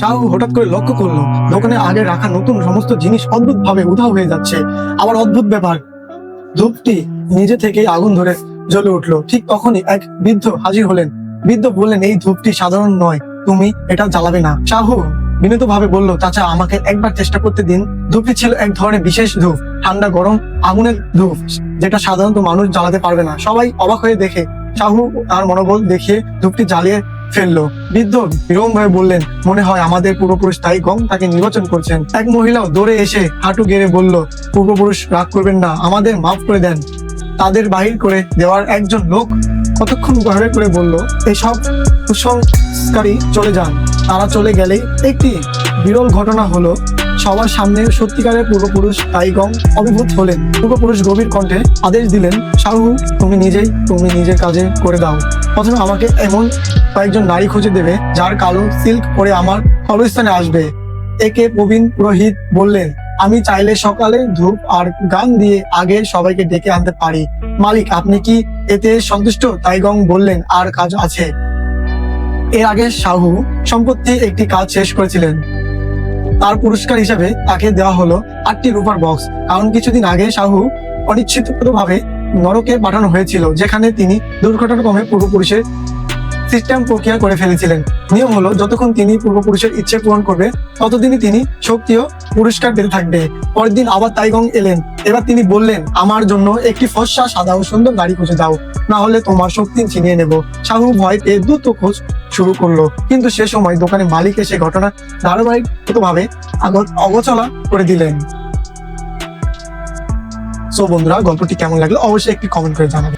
শাহু হঠাৎ করে লক্ষ্য করল, দোকানে আগে রাখা নতুন সমস্ত জিনিস অদ্ভুত ভাবে উধাও হয়ে যাচ্ছে। আবার অদ্ভুত ব্যাপার, ধূপটি নিজে থেকেই আগুন ধরে জ্বলে উঠল। ঠিক তখনই এক বৃদ্ধ হাজির হলেন। বৃদ্ধ বললেন, এই ধূপটি সাধারণ নয়, তুমি এটা জ্বালাবে না। শাহু বিনীত ভাবে বলল, চাচা, আমাকে একবার চেষ্টা করতে দিন। ধূপটি ছিল এক ধরনের বিশেষ ধূপ, ঠান্ডা গরম আগুনের ধূপ, যেটা সাধারণত মানুষ জ্বালাতে পারবে না। সবাই অবাক হয়ে দেখে শাহু তার মনোবল দেখিয়ে ধূপটি জ্বালিয়ে ফেলল। বৃদ্ধ বিরম ভাবে বললেন, মনে হয় আমাদের পূর্বপুরুষ তাই গং তাকে নির্বাচন করছেন। এক মহিলাও দৌড়ে এসে হাঁটু গেড়ে বলল, পূর্বপুরুষ রাগ করবেন না, আমাদের মাফ করে দেন। তাদের বাহির করে দেওয়ার একজন লোক কতক্ষণ ঘরে করে বলল, এসব কুসংস্কারী চলে যান। তারা চলে গেলেই একটি বিরল ঘটনা হলো, সবার সামনে সত্যিকারের পূর্বপুরুষ টাইগং অভিভূত হলেন। পূর্বপুরুষ গভীর কণ্ঠে আদেশ দিলেন শাহু তুমি নিজেই, তুমি নিজের কাজে করে দাও। প্রথমে আমাকে এমন কয়েকজন নারী খুঁজে দেবে, যার কালো সিল্ক পরে আমার কবরস্থানে আসবে। একে প্রবীণ পুরোহিত বললেন, আমি চাইলে সকালে ধূপ আর গান দিয়ে আগে সবাইকে ডেকে আনতে পারি। মালিক, আপনি কি এতে সন্তুষ্ট? তাইগং বললেন, আর কাজ আছে। এর আগে শাহু সম্পত্তি একটি কাজ শেষ করেছিলেন। তার পুরস্কার হিসেবে তাকে দেওয়া হলো আটটি রূপার বক্স, কারণ কিছুদিন আগে শাহু অনিচ্ছিতভাবে নরকে পাঠানো হয়েছিল, যেখানে তিনি দুর্ঘটনাক্রমে পূর্বপুরুষের সিস্টেম প্রক্রিয়া করে ফেলেছিলেন। নিয়ম হলো, যতক্ষণ তিনি পূর্বপুরুষের ইচ্ছে পূরণ করবে, ততদিনই তিনি শক্তি ও পুরস্কার পেতে থাকবে। পরের দিন আবার তাইগং এলেন। এবার তিনি বললেন, আমার জন্য একটি ফর্সা, সাদা ও সুন্দর নারী খুঁজে দাও। না হলে তোমার শক্তি ছিনিয়ে নেব। শাহু ভয় পেয়ে দ্রুত খোঁজ শুরু করল। কিন্তু সে সময় দোকানে মালিক এসে ঘটনা ধারাবাহিকভাবে অগোচলা করে দিলেন। সো বন্ধুরা, গল্পটি কেমন লাগল? অবশ্যই একটি কমেন্ট করে জানাবেন।